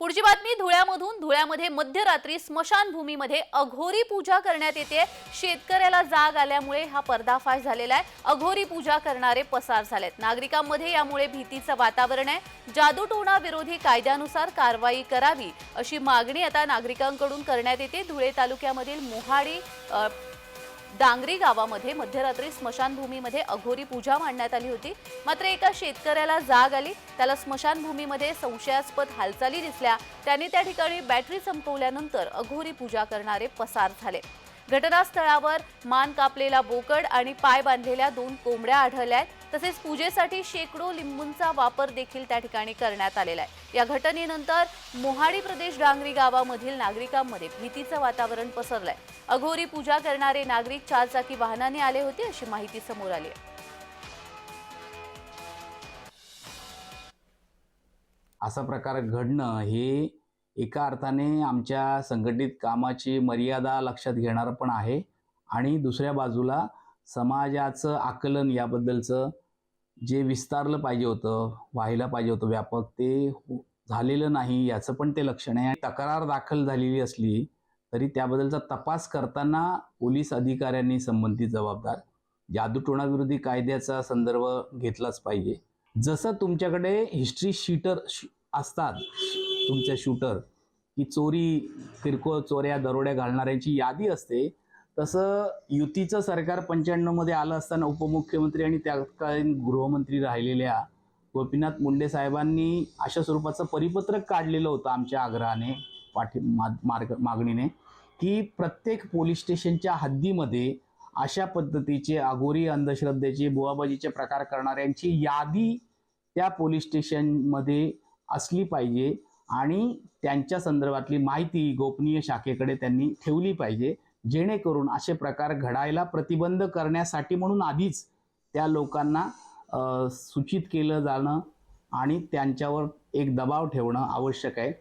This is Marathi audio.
पुढची बातमी धुळ्यामधून. धुळ्यामध्ये मध्यरात्री स्मशानभूमीमध्ये अघोरी पूजा करण्यात येते. शेतकऱ्याला जाग आल्यामुळे हा पर्दाफाश झालेला आहे. अघोरी पूजा करणारे पसार झालेत. नागरिकांमध्ये यामुळे भीतीचं वातावरण आहे. जादूटोणा विरोधी कायद्यानुसार कारवाई करावी अशी मागणी आता नागरिकांकडून करण्यात येते. धुळे तालुक्यामधील मोहाडी डांगरी गावामध्ये मध्यरात्री स्मशानभूमीमध्ये अघोरी पूजा मांडण्यात आली होती. मात्र एका शेतकऱ्याला जाग आली. त्याला स्मशानभूमीमध्ये संशयास्पद हालचाली दिसल्या. त्याने त्या ठिकाणी बॅटरी संपवल्यानंतर अघोरी पूजा करणारे पसार झाले. घटनास्थळावर मान कापलेला बोकड आणि पाय बांधलेल्या दोन कोंबड्या आढळल्या आहेत तसेच पूजेसाठी शेकडो लिंबूंचा वापर देखील त्या ठिकाणी करण्यात आलेला आहे. या घटनेनंतर मोहाडी प्रदेश डांगरी गावामधील नागरिकांमध्ये भीतीचं वातावरण पसरलंय. अघोरी पूजा करणारे नागरिक चारचाकी वाहनाने आले होते अशी माहिती समोर आली आहे. असा प्रकार घडणं हे एका अर्थाने आमच्या संघटित कामाची मर्यादा लक्षात घेणारं पण आहे. आणि दुसऱ्या बाजूला समाजाचं आकलन याबद्दलचं जे विस्तारलं पाहिजे होतं व्हायला पाहिजे होतं व्यापक ते झालेलं नाही याचं पण ते लक्षण आहे. तक्रार दाखल झालेली असली तरी त्याबद्दलचा तपास करताना पोलीस अधिकाऱ्यांनी संबंधित जबाबदार जादूटोणाविरोधी कायद्याचा संदर्भ घेतलाच पाहिजे. जसं तुमच्याकडे हिस्ट्री शीटर असतात तुमचे शूटर की चोरी किरकोळ चोऱ्या दरोड्या घालणाऱ्यांची यादी असते. तसं युतीचं सरकार पंच्याण्णवमध्ये आलं असताना उपमुख्यमंत्री आणि त्याकालीन गृहमंत्री राहिलेल्या गोपीनाथ मुंडे साहेबांनी अशा स्वरूपाचं परिपत्रक काढलेलं होतं आमच्या आग्रहाने पाठी मार्ग मागणीने की प्रत्येक पोलीस स्टेशनच्या हद्दीमध्ये अशा पद्धतीचे अघोरी अंधश्रद्धेचे बुवाबाजीचे प्रकार करणाऱ्यांची यादी त्या पोलीस स्टेशनमध्ये असली पाहिजे. आणि त्यांच्या संदर्भातली माहिती गोपनीय शाखेकडे त्यांनी ठेवली पाहिजे जेणेकरून असे प्रकार घडायला प्रतिबंध करण्यासाठी म्हणून आधीच त्या लोकांना सूचित केलं जाणं आणि त्यांच्यावर एक दबाव ठेवणं आवश्यक आहे.